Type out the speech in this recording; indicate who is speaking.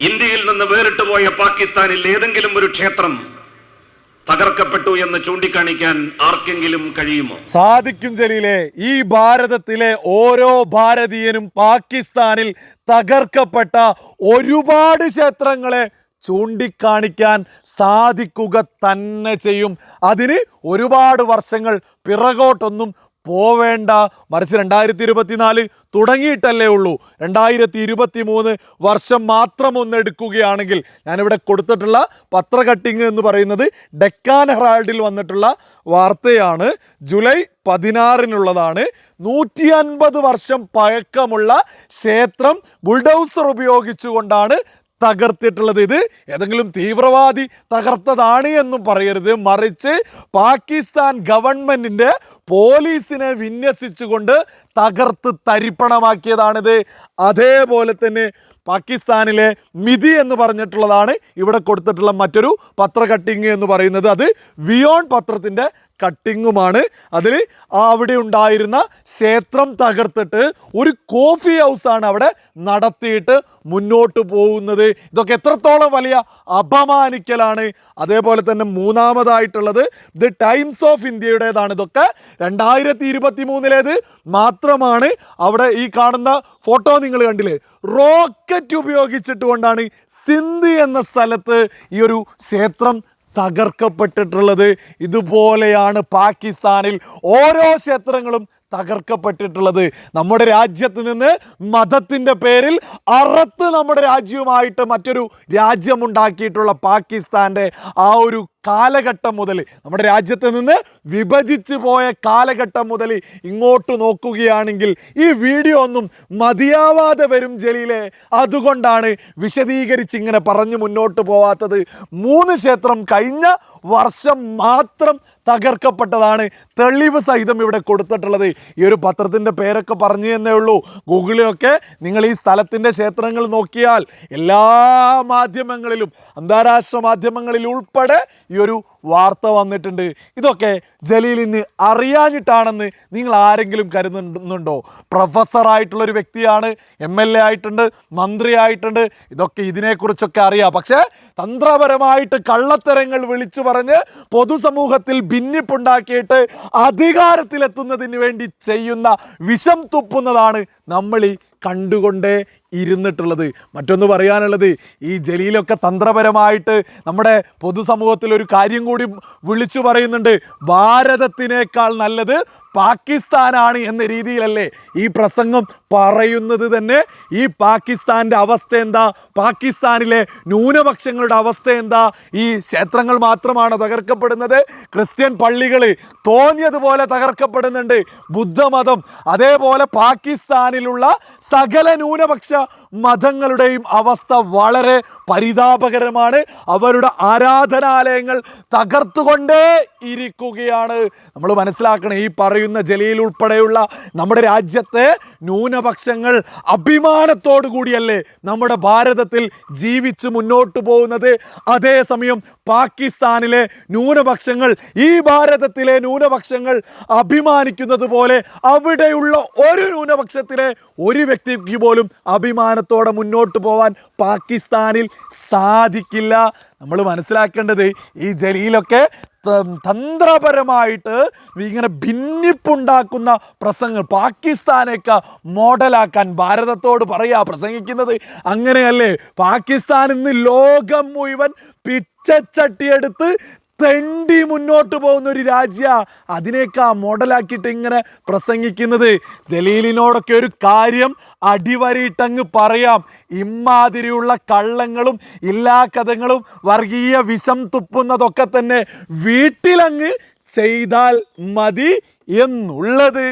Speaker 1: ഇന്ത്യയിൽ നിന്ന് വേറിട്ട് പോയ പാകിസ്ഥാനിൽ ഏതെങ്കിലും ഒരു ക്ഷേത്രം തകർക്കപ്പെട്ടു എന്ന് ചൂണ്ടിക്കാണിക്കാൻ ആർക്കെങ്കിലും കഴിയുമോ?
Speaker 2: സാധിക്കും ജലീലെ ഈ ഭാരതത്തിലെ ഓരോ ഭാരതീയനും പാകിസ്ഥാനിൽ തകർക്കപ്പെട്ട ഒരുപാട് ക്ഷേത്രങ്ങളെ ചൂണ്ടിക്കാണിക്കാൻ സാധിക്കുക തന്നെ ചെയ്യും. അതിന് ഒരുപാട് വർഷങ്ങൾ പിറകോട്ടൊന്നും പോവേണ്ട. മറിച്ച് രണ്ടായിരത്തി ഇരുപത്തിനാല് തുടങ്ങിയിട്ടല്ലേ ഉള്ളൂ. രണ്ടായിരത്തി ഇരുപത്തി മൂന്ന് വർഷം മാത്രം ഒന്ന് എടുക്കുകയാണെങ്കിൽ ഞാനിവിടെ കൊടുത്തിട്ടുള്ള പത്ര കട്ടിങ് എന്ന് പറയുന്നത് ഡെക്കാൻ ഹെറാൾഡിൽ വന്നിട്ടുള്ള വാർത്തയാണ്. ജൂലൈ പതിനാറിനുള്ളതാണ്. നൂറ്റി അൻപത് വർഷം പഴക്കമുള്ള ക്ഷേത്രം ബുൾഡൗസർ ഉപയോഗിച്ചുകൊണ്ടാണ് തകർത്തിട്ടുള്ളത് ഇത്. ഏതെങ്കിലും തീവ്രവാദി തകർത്തതാണ് എന്നും പറയരുത്. മറിച്ച് പാകിസ്ഥാൻ ഗവൺമെന്റിന്റെ പോലീസിനെ വിന്യസിച്ചുകൊണ്ട് തകർത്ത് തരിപ്പണമാക്കിയതാണിത്. അതേപോലെ തന്നെ പാകിസ്ഥാനിലെ മിതി എന്ന് പറഞ്ഞിട്ടുള്ളതാണ് ഇവിടെ കൊടുത്തിട്ടുള്ള മറ്റൊരു പത്ര കട്ടിങ് എന്ന് പറയുന്നത്. അത് വിയോൺ പത്രത്തിന്റെ കട്ടിങ്ങുമാണ്. അതിൽ അവിടെ ഉണ്ടായിരുന്ന ക്ഷേത്രം തകർത്തിട്ട് ഒരു കോഫി ഹൗസാണ് അവിടെ നടത്തിയിട്ട് മുന്നോട്ട് പോകുന്നത്. ഇതൊക്കെ എത്രത്തോളം വലിയ അപമാനിക്കലാണ്. അതേപോലെ തന്നെ മൂന്നാമതായിട്ടുള്ളത് ദി ടൈംസ് ഓഫ് ഇന്ത്യയുടേതാണ്. ഇതൊക്കെ രണ്ടായിരത്തി ഇരുപത്തി മൂന്നിലേത് മാത്രമാണ് അവിടെ ഈ കാണുന്ന ഫോട്ടോ നിങ്ങൾ കണ്ടില്ലേ? റോക്കറ്റ് ഉപയോഗിച്ചിട്ട് കൊണ്ടാണ് സിന്ധി എന്ന സ്ഥലത്ത് ഈ ഒരു ക്ഷേത്രം തകർക്കപ്പെട്ടിട്ടുള്ളത് ഇതുപോലെയാണ് പാകിസ്ഥാനിൽ. ഓരോ ക്ഷേത്രങ്ങളും തകർക്കപ്പെട്ടിട്ടുള്ളത്. നമ്മുടെ രാജ്യത്ത് നിന്ന് മതത്തിന്റെ പേരിൽ അറത്ത് നമ്മുടെ രാജ്യവുമായിട്ട് മറ്റൊരു രാജ്യമുണ്ടാക്കിയിട്ടുള്ള പാകിസ്ഥാന്റെ ആ ഒരു കാലഘട്ടം മുതൽ നമ്മുടെ രാജ്യത്ത് നിന്ന് വിഭജിച്ചു പോയ കാലഘട്ടം മുതൽ ഇങ്ങോട്ട് നോക്കുകയാണെങ്കിൽ ഈ വീഡിയോ ഒന്നും മതിയാവാതെ വരും ജലീലെ. അതുകൊണ്ടാണ് വിശദീകരിച്ച് ഇങ്ങനെ പറഞ്ഞു മുന്നോട്ട് പോവാത്തത്. മൂന്ന് ക്ഷേത്രം കഴിഞ്ഞ വർഷം മാത്രം തകർക്കപ്പെട്ടതാണ്. തെളിവ് സഹിതം ഇവിടെ കൊടുത്തിട്ടുള്ളത്. ഈ ഒരു പത്രത്തിന്റെ പേരൊക്കെ പറഞ്ഞു എന്നേ ഉള്ളൂ. ഗൂഗിളിലൊക്കെ നിങ്ങൾ ഈ സ്ഥലത്തിന്റെ ക്ഷേത്രങ്ങൾ നോക്കിയാൽ എല്ലാ മാധ്യമങ്ങളിലും അന്താരാഷ്ട്ര മാധ്യമങ്ങളിൽ ഉൾപ്പെടെ ഈ ഒരു വാർത്ത വന്നിട്ടുണ്ട്. ഇതൊക്കെ ജലീലിന് അറിയാഞ്ഞിട്ടാണെന്ന് നിങ്ങൾ ആരെങ്കിലും കരുതുന്നുണ്ടോ? പ്രൊഫസറായിട്ടുള്ളൊരു വ്യക്തിയാണ് എം എൽ എ ആയിട്ടുണ്ട് മന്ത്രി ആയിട്ടുണ്ട് ഇതൊക്കെ ഇതിനെക്കുറിച്ചൊക്കെ അറിയാം. പക്ഷേ തന്ത്രപരമായിട്ട് കള്ളത്തരങ്ങൾ വിളിച്ചു പറഞ്ഞ് പൊതുസമൂഹത്തിൽ ഭിന്നിപ്പുണ്ടാക്കിയിട്ട് അധികാരത്തിലെത്തുന്നതിന് വേണ്ടി ചെയ്യുന്ന വിഷം തുപ്പുന്നതാണ് നമ്മൾ ഈ കണ്ടുകൊണ്ടേ ഇരുന്നിട്ടുള്ളത്. മറ്റൊന്ന് പറയാനുള്ളത് ഈ ജലീലൊക്കെ തന്ത്രപരമായിട്ട് നമ്മുടെ പൊതുസമൂഹത്തിൽ ഒരു കാര്യം കൂടി വിളിച്ചു പറയുന്നുണ്ട്. ഭാരതത്തിനേക്കാൾ നല്ലത് പാകിസ്ഥാനാണ് എന്ന രീതിയിലല്ലേ ഈ പ്രസംഗം പറയുന്നത് തന്നെ. ഈ പാകിസ്ഥാന്റെ അവസ്ഥ എന്താ? പാകിസ്ഥാനിലെ ന്യൂനപക്ഷങ്ങളുടെ അവസ്ഥ എന്താ? ഈ ക്ഷേത്രങ്ങൾ മാത്രമാണ് തകർക്കപ്പെടുന്നത്? ക്രിസ്ത്യൻ പള്ളികൾ തോന്നിയതുപോലെ തകർക്കപ്പെടുന്നുണ്ട്. ബുദ്ധമതം അതേപോലെ പാകിസ്ഥാനിലുള്ള സകല ന്യൂനപക്ഷ മതങ്ങളുടെയും അവസ്ഥ വളരെ പരിതാപകരമാണ്. അവരുടെ ആരാധനാലയങ്ങൾ തകർത്തുകൊണ്ടേ ഇരിക്കുകയാണ്. നമ്മൾ മനസ്സിലാക്കണം ഈ പറയുന്ന ജലീൽ ഉൾപ്പെടെയുള്ള നമ്മുടെ രാജ്യത്തെ ന്യൂനപക്ഷങ്ങൾ അഭിമാനത്തോടു കൂടിയല്ലേ നമ്മുടെ ഭാരതത്തിൽ ജീവിച്ച് മുന്നോട്ട് പോകുന്നത്. അതേസമയം പാകിസ്ഥാനിലെ ന്യൂനപക്ഷങ്ങൾ ഈ ഭാരതത്തിലെ ന്യൂനപക്ഷങ്ങൾ അഭിമാനിക്കുന്നത് പോലെ അവിടെയുള്ള ഒരു ന്യൂനപക്ഷത്തിലെ ഒരു വ്യക്തിക്ക് പോലും അഭിമാനത്തോടെ മുന്നോട്ട് പോവാൻ പാകിസ്ഥാനിൽ സാധിക്കില്ല. നമ്മൾ മനസ്സിലാക്കേണ്ടത് ഈ ജലീലൊക്കെ തന്ത്രപരമായിട്ട് ഇങ്ങനെ ഭിന്നിപ്പുണ്ടാക്കുന്ന പ്രസംഗങ്ങൾ പാകിസ്ഥാനെയൊക്കെ മോഡലാക്കാൻ ഭാരതത്തോട് പറയുക പ്രസംഗിക്കുന്നത് അങ്ങനെയല്ലേ? പാകിസ്ഥാൻ ഇന്ന് ലോകം മുഴുവൻ പിച്ചച്ചട്ടിയെടുത്ത് തെണ്ടി മുന്നോട്ട് പോകുന്ന ഒരു രാജ്യ അതിനേക്കാ മോഡലാക്കിയിട്ട് ഇങ്ങനെ പ്രസംഗിക്കുന്നത്. ജലീലിനോടൊക്കെ ഒരു കാര്യം അടിവരയിട്ടങ്ങ് പറയാം. ഇമ്മാതിരിയുള്ള കള്ളങ്ങളും ഇല്ലാ കഥകളും വർഗീയ വിഷം തുപ്പുന്നതൊക്കെ തന്നെ വീട്ടിലങ്ങ് ചെയ്താൽ മതി എന്നുള്ളത്.